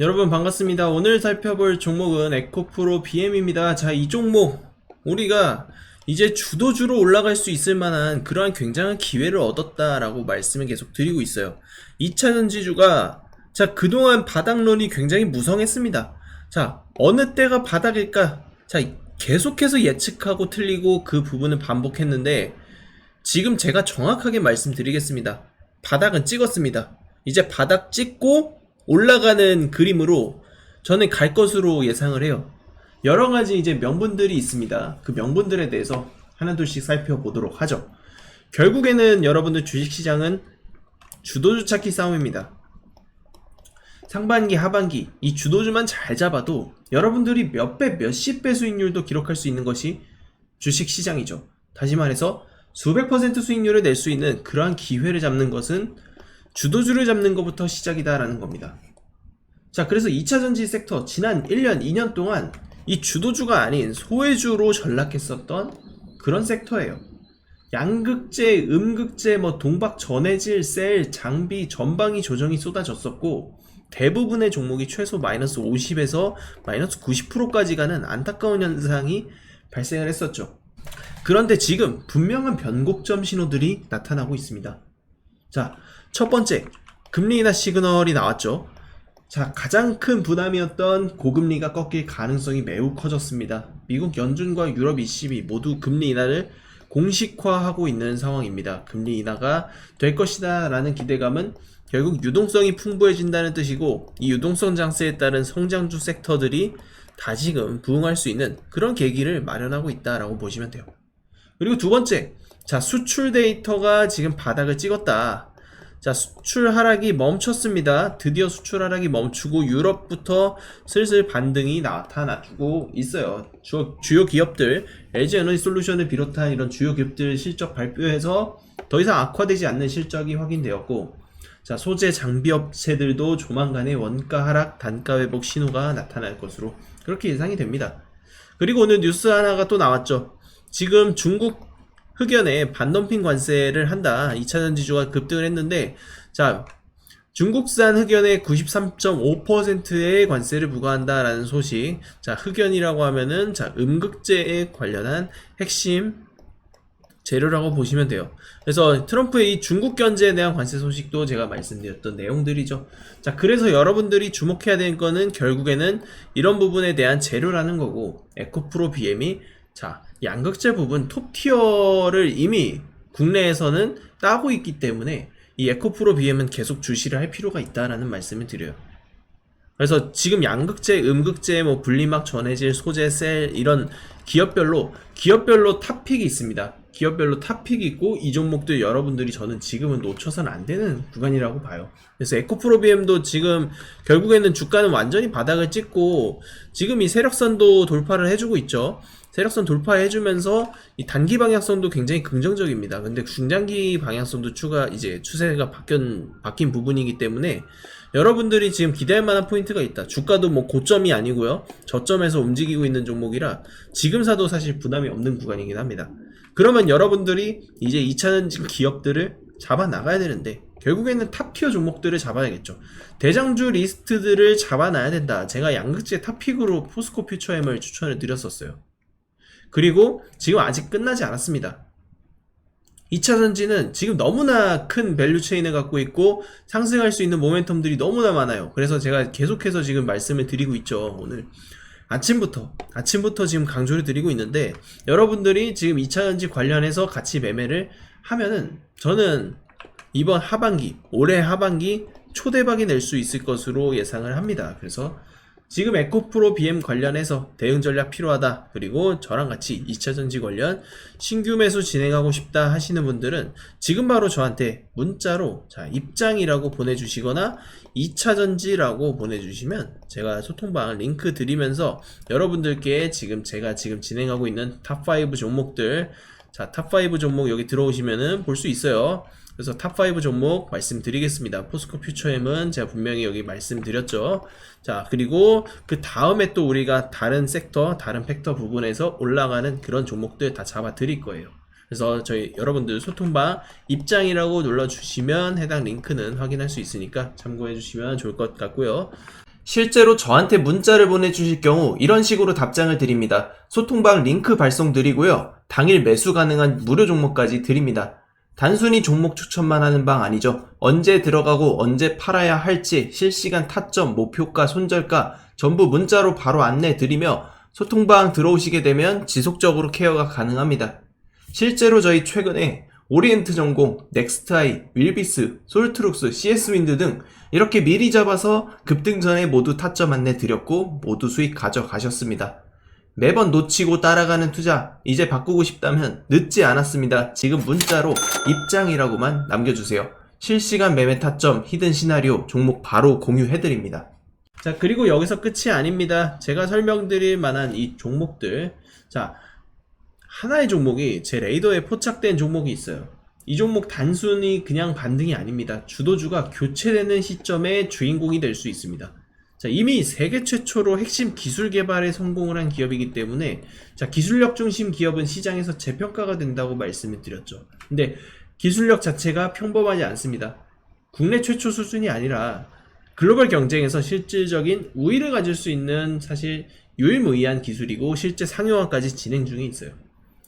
여러분 반갑습니다. 오늘 살펴볼 종목은 에코프로 BM입니다. 자, 이 종목 우리가 이제 주도주로 올라갈 수 있을 만한 그러한 굉장한 기회를 얻었다라고 말씀을 계속 드리고 있어요. 2차 전지주가 자, 그동안 바닥론이 굉장히 무성했습니다. 자, 어느 때가 바닥일까? 자, 계속해서 예측하고 틀리고 그 부분을 반복했는데 지금 제가 정확하게 말씀드리겠습니다. 바닥은 찍었습니다. 이제 바닥 찍고 올라가는 그림으로 저는 갈 것으로 예상을 해요. 여러 가지 이제 명분들이 있습니다. 그 명분들에 대해서 하나둘씩 살펴보도록 하죠. 결국에는 여러분들 주식시장은 주도주 찾기 싸움입니다. 상반기, 하반기 이 주도주만 잘 잡아도 여러분들이 몇 배, 몇십 배 수익률도 기록할 수 있는 것이 주식시장이죠. 다시 말해서 수백 퍼센트 수익률을 낼 수 있는 그러한 기회를 잡는 것은 주도주를 잡는 것부터 시작이다라는 겁니다. 자, 그래서 2차 전지 섹터 지난 1년, 2년 동안 이 주도주가 아닌 소외주로 전락했었던 그런 섹터예요. 양극재, 음극재, 뭐 동박 전해질, 셀, 장비 전방위 조정이 쏟아졌었고 대부분의 종목이 최소 마이너스 50에서 마이너스 90%까지 가는 안타까운 현상이 발생을 했었죠. 그런데 지금 분명한 변곡점 신호들이 나타나고 있습니다. 자, 첫 번째, 금리 인하 시그널이 나왔죠. 자, 가장 큰 부담이었던 고금리가 꺾일 가능성이 매우 커졌습니다. 미국 연준과 유럽 ECB 모두 금리 인하를 공식화하고 있는 상황입니다. 금리 인하가 될 것이다 라는 기대감은 결국 유동성이 풍부해진다는 뜻이고 이 유동성 장세에 따른 성장주 섹터들이 다시금 부응할 수 있는 그런 계기를 마련하고 있다라고 보시면 돼요. 그리고 두 번째, 자, 수출 데이터가 지금 바닥을 찍었다. 자, 수출 하락이 멈췄습니다. 드디어 수출 하락이 멈추고 유럽부터 슬슬 반등이 나타나주고 있어요. 주, 주요 기업들, LG 에너지 솔루션을 비롯한 이런 주요 기업들 실적 발표해서 더 이상 악화되지 않는 실적이 확인되었고, 자, 소재 장비 업체들도 조만간에 원가 하락, 단가 회복 신호가 나타날 것으로 그렇게 예상이 됩니다. 그리고 오늘 뉴스 하나가 또 나왔죠. 지금 중국 흑연에 반덤핑 관세를 한다. 2차 전지주가 급등을 했는데, 자, 중국산 흑연에 93.5%의 관세를 부과한다라는 소식. 자, 흑연이라고 하면은, 자, 음극재에 관련한 핵심 재료라고 보시면 돼요. 그래서 트럼프의 이 중국 견제에 대한 관세 소식도 제가 말씀드렸던 내용들이죠. 자, 그래서 여러분들이 주목해야 되는 거는 결국에는 이런 부분에 대한 재료라는 거고, 에코프로 BM이 자, 양극재 부분 톱티어를 이미 국내에서는 따고 있기 때문에 이 에코프로 BM은 계속 주시를 할 필요가 있다라는 말씀을 드려요. 그래서 지금 양극재, 음극재, 뭐 분리막, 전해질, 소재, 셀 이런 기업별로 기업별로 탑픽이 있습니다. 기업별로 탑픽이 있고 이 종목들 여러분들이 저는 지금은 놓쳐서는 안 되는 구간이라고 봐요. 그래서 에코프로비엠도 지금 결국에는 주가는 완전히 바닥을 찍고 지금 이 세력선도 돌파를 해주고 있죠. 세력선 돌파해주면서 이 단기 방향성도 굉장히 긍정적입니다. 근데 중장기 방향성도 추가 이제 추세가 바뀐 바뀐 부분이기 때문에 여러분들이 지금 기대할 만한 포인트가 있다. 주가도 뭐 고점이 아니고요. 저점에서 움직이고 있는 종목이라 지금 사도 사실 부담이 없는 구간이긴 합니다. 그러면 여러분들이 이제 2차전지 기업들을 잡아 나가야 되는데 결국에는 탑티어 종목들을 잡아야겠죠. 대장주 리스트들을 잡아놔야 된다. 제가 양극재 탑픽으로 포스코 퓨처엠을 추천을 드렸었어요. 그리고 지금 아직 끝나지 않았습니다. 2차 전지는 지금 너무나 큰 밸류 체인을 갖고 있고 상승할 수 있는 모멘텀들이 너무나 많아요. 그래서 제가 계속해서 지금 말씀을 드리고 있죠. 오늘 아침부터 아침부터 지금 강조를 드리고 있는데 여러분들이 지금 2차 전지 관련해서 같이 매매를 하면은 저는 이번 하반기 올해 하반기 초대박이 낼 수 있을 것으로 예상을 합니다. 그래서 지금 에코프로 BM 관련해서 대응 전략 필요하다. 그리고 저랑 같이 2차 전지 관련 신규 매수 진행하고 싶다 하시는 분들은 지금 바로 저한테 문자로 자, 입장이라고 보내주시거나 2차 전지라고 보내주시면 제가 소통방 링크 드리면서 여러분들께 지금 제가 지금 진행하고 있는 탑5 종목들 자, 탑5 종목 여기 들어오시면은 볼 수 있어요. 그래서 탑5 종목 말씀드리겠습니다. 포스코 퓨처엠은 제가 분명히 여기 말씀드렸죠. 자, 그리고 그 다음에 또 우리가 다른 섹터, 다른 팩터 부분에서 올라가는 그런 종목들 다 잡아 드릴 거예요. 그래서 저희 여러분들 소통방 입장이라고 눌러주시면 해당 링크는 확인할 수 있으니까 참고해 주시면 좋을 것 같고요. 실제로 저한테 문자를 보내주실 경우 이런 식으로 답장을 드립니다. 소통방 링크 발송 드리고요. 당일 매수 가능한 무료 종목까지 드립니다. 단순히 종목 추천만 하는 방 아니죠. 언제 들어가고 언제 팔아야 할지 실시간 타점, 목표가, 손절가 전부 문자로 바로 안내 드리며 소통방 들어오시게 되면 지속적으로 케어가 가능합니다. 실제로 저희 최근에 오리엔트 전공, 넥스트아이, 윌비스, 솔트룩스, CS윈드 등 이렇게 미리 잡아서 급등 전에 모두 타점 안내 드렸고 모두 수익 가져가셨습니다. 매번 놓치고 따라가는 투자 이제 바꾸고 싶다면 늦지 않았습니다. 지금 문자로 입장이라고만 남겨주세요. 실시간 매매 타점, 히든 시나리오 종목 바로 공유해드립니다. 자 그리고 여기서 끝이 아닙니다. 제가 설명드릴 만한 이 종목들 자 하나의 종목이 제 레이더에 포착된 종목이 있어요. 이 종목 단순히 그냥 반등이 아닙니다. 주도주가 교체되는 시점에 주인공이 될 수 있습니다. 자, 이미 세계 최초로 핵심 기술 개발에 성공을 한 기업이기 때문에 자, 기술력 중심 기업은 시장에서 재평가가 된다고 말씀을 드렸죠. 근데 기술력 자체가 평범하지 않습니다. 국내 최초 수준이 아니라 글로벌 경쟁에서 실질적인 우위를 가질 수 있는 사실 유일무이한 기술이고 실제 상용화까지 진행 중에 있어요.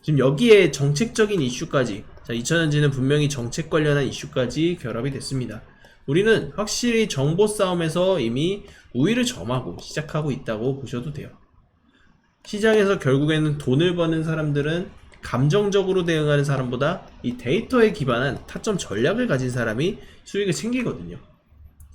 지금 여기에 정책적인 이슈까지 자 2000년지는 분명히 정책 관련한 이슈까지 결합이 됐습니다. 우리는 확실히 정보 싸움에서 이미 우위를 점하고 시작하고 있다고 보셔도 돼요. 시장에서 결국에는 돈을 버는 사람들은 감정적으로 대응하는 사람보다 이 데이터에 기반한 타점 전략을 가진 사람이 수익을 챙기거든요.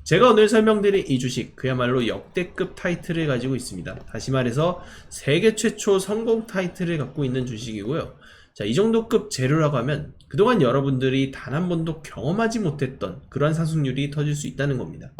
제가 오늘 설명드릴 이 주식 그야말로 역대급 타이틀을 가지고 있습니다. 다시 말해서 세계 최초 성공 타이틀을 갖고 있는 주식이고요. 자, 이 정도 급 재료라고 하면 그동안 여러분들이 단 한 번도 경험하지 못했던 그러한 상승률이 터질 수 있다는 겁니다.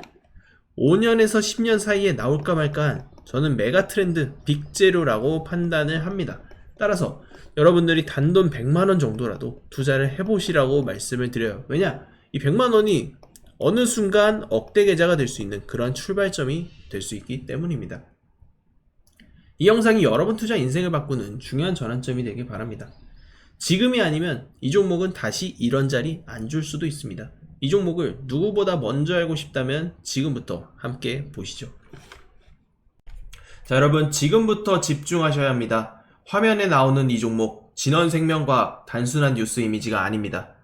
5년에서 10년 사이에 나올까 말까 저는 메가 트렌드 빅재료라고 판단을 합니다. 따라서 여러분들이 단돈 100만원 정도라도 투자를 해보시라고 말씀을 드려요. 왜냐? 이 100만원이 어느 순간 억대 계좌가 될 수 있는 그런 출발점이 될 수 있기 때문입니다. 이 영상이 여러분 투자 인생을 바꾸는 중요한 전환점이 되길 바랍니다. 지금이 아니면 이 종목은 다시 이런 자리 안 줄 수도 있습니다. 이 종목을 누구보다 먼저 알고 싶다면 지금부터 함께 보시죠. 자, 여러분 지금부터 집중하셔야 합니다. 화면에 나오는 이 종목 진원생명과학 단순한 뉴스 이미지가 아닙니다.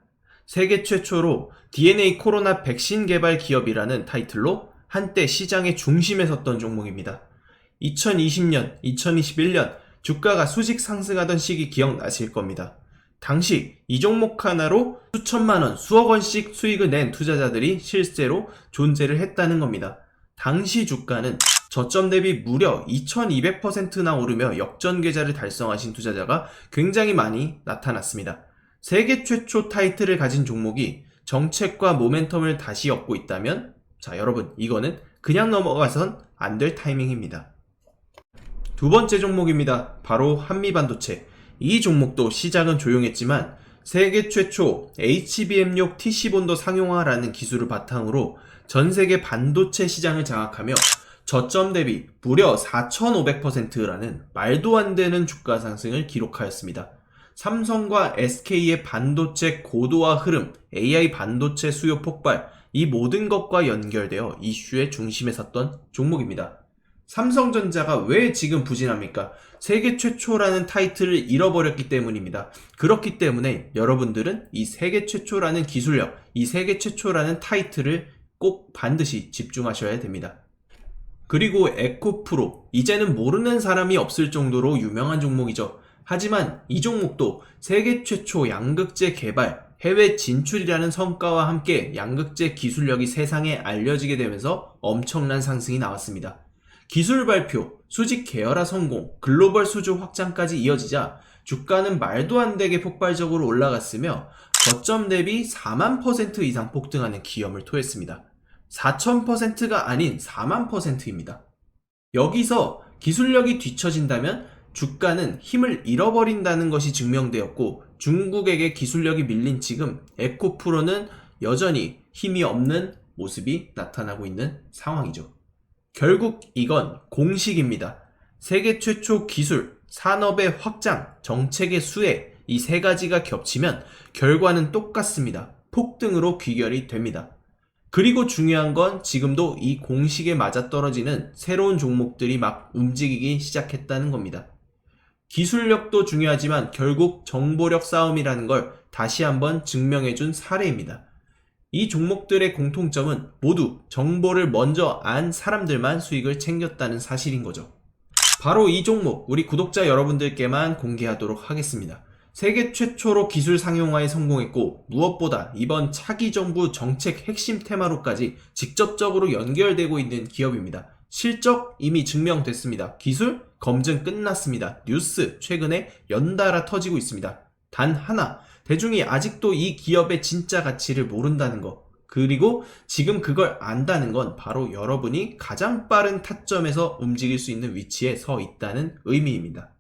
세계 최초로 DNA 코로나 백신 개발 기업이라는 타이틀로 한때 시장의 중심에 섰던 종목입니다. 2020년, 2021년 주가가 수직 상승하던 시기 기억나실 겁니다. 당시 이 종목 하나로 수천만 원, 수억 원씩 수익을 낸 투자자들이 실제로 존재를 했다는 겁니다. 당시 주가는 저점 대비 무려 2200%나 오르며 역전 계좌를 달성하신 투자자가 굉장히 많이 나타났습니다. 세계 최초 타이틀을 가진 종목이 정책과 모멘텀을 다시 얻고 있다면 자 여러분 이거는 그냥 넘어가선 안 될 타이밍입니다. 두 번째 종목입니다. 바로 한미반도체. 이 종목도 시작은 조용했지만 세계 최초 HBM6 TC본도 상용화라는 기술을 바탕으로 전 세계 반도체 시장을 장악하며 저점 대비 무려 4,500%라는 말도 안 되는 주가 상승을 기록하였습니다. 삼성과 SK의 반도체 고도화 흐름, AI 반도체 수요 폭발, 이 모든 것과 연결되어 이슈의 중심에 섰던 종목입니다. 삼성전자가 왜 지금 부진합니까? 세계 최초라는 타이틀을 잃어버렸기 때문입니다. 그렇기 때문에 여러분들은 이 세계 최초라는 기술력, 이 세계 최초라는 타이틀을 꼭 반드시 집중하셔야 됩니다. 그리고 에코프로, 이제는 모르는 사람이 없을 정도로 유명한 종목이죠. 하지만 이 종목도 세계 최초 양극재 개발, 해외 진출이라는 성과와 함께 양극재 기술력이 세상에 알려지게 되면서 엄청난 상승이 나왔습니다. 기술 발표, 수직 계열화 성공, 글로벌 수주 확장까지 이어지자 주가는 말도 안 되게 폭발적으로 올라갔으며 저점 대비 4만 퍼센트 이상 폭등하는 기염을 토했습니다. 4,000%가 아닌 4만 퍼센트입니다. 여기서 기술력이 뒤처진다면 주가는 힘을 잃어버린다는 것이 증명되었고 중국에게 기술력이 밀린 지금 에코프로는 여전히 힘이 없는 모습이 나타나고 있는 상황이죠. 결국 이건 공식입니다. 세계 최초 기술, 산업의 확장, 정책의 수혜, 이 세 가지가 겹치면 결과는 똑같습니다. 폭등으로 귀결이 됩니다. 그리고 중요한 건 지금도 이 공식에 맞아떨어지는 새로운 종목들이 막 움직이기 시작했다는 겁니다. 기술력도 중요하지만 결국 정보력 싸움이라는 걸 다시 한번 증명해준 사례입니다. 이 종목들의 공통점은 모두 정보를 먼저 안 사람들만 수익을 챙겼다는 사실인 거죠. 바로 이 종목 우리 구독자 여러분들께만 공개하도록 하겠습니다. 세계 최초로 기술 상용화에 성공했고 무엇보다 이번 차기 정부 정책 핵심 테마로까지 직접적으로 연결되고 있는 기업입니다. 실적 이미 증명됐습니다. 기술 검증 끝났습니다. 뉴스 최근에 연달아 터지고 있습니다. 단 하나 대중이 아직도 이 기업의 진짜 가치를 모른다는 것 그리고 지금 그걸 안다는 건 바로 여러분이 가장 빠른 타점에서 움직일 수 있는 위치에 서 있다는 의미입니다.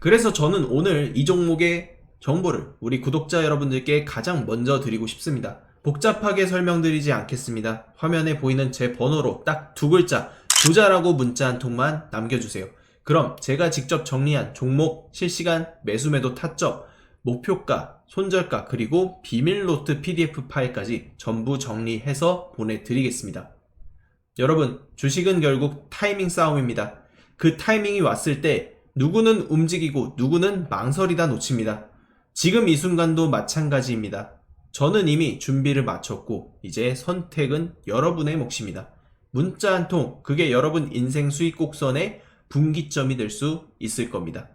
그래서 저는 오늘 이 종목의 정보를 우리 구독자 여러분들께 가장 먼저 드리고 싶습니다. 복잡하게 설명드리지 않겠습니다. 화면에 보이는 제 번호로 딱 두 글자 부자라고 문자 한 통만 남겨주세요. 그럼 제가 직접 정리한 종목, 실시간, 매수매도 타점, 목표가, 손절가, 그리고 비밀 노트 PDF 파일까지 전부 정리해서 보내드리겠습니다. 여러분, 주식은 결국 타이밍 싸움입니다. 그 타이밍이 왔을 때 누구는 움직이고 누구는 망설이다 놓칩니다. 지금 이 순간도 마찬가지입니다. 저는 이미 준비를 마쳤고 이제 선택은 여러분의 몫입니다. 문자 한 통, 그게 여러분 인생 수익 곡선의 분기점이 될 수 있을 겁니다.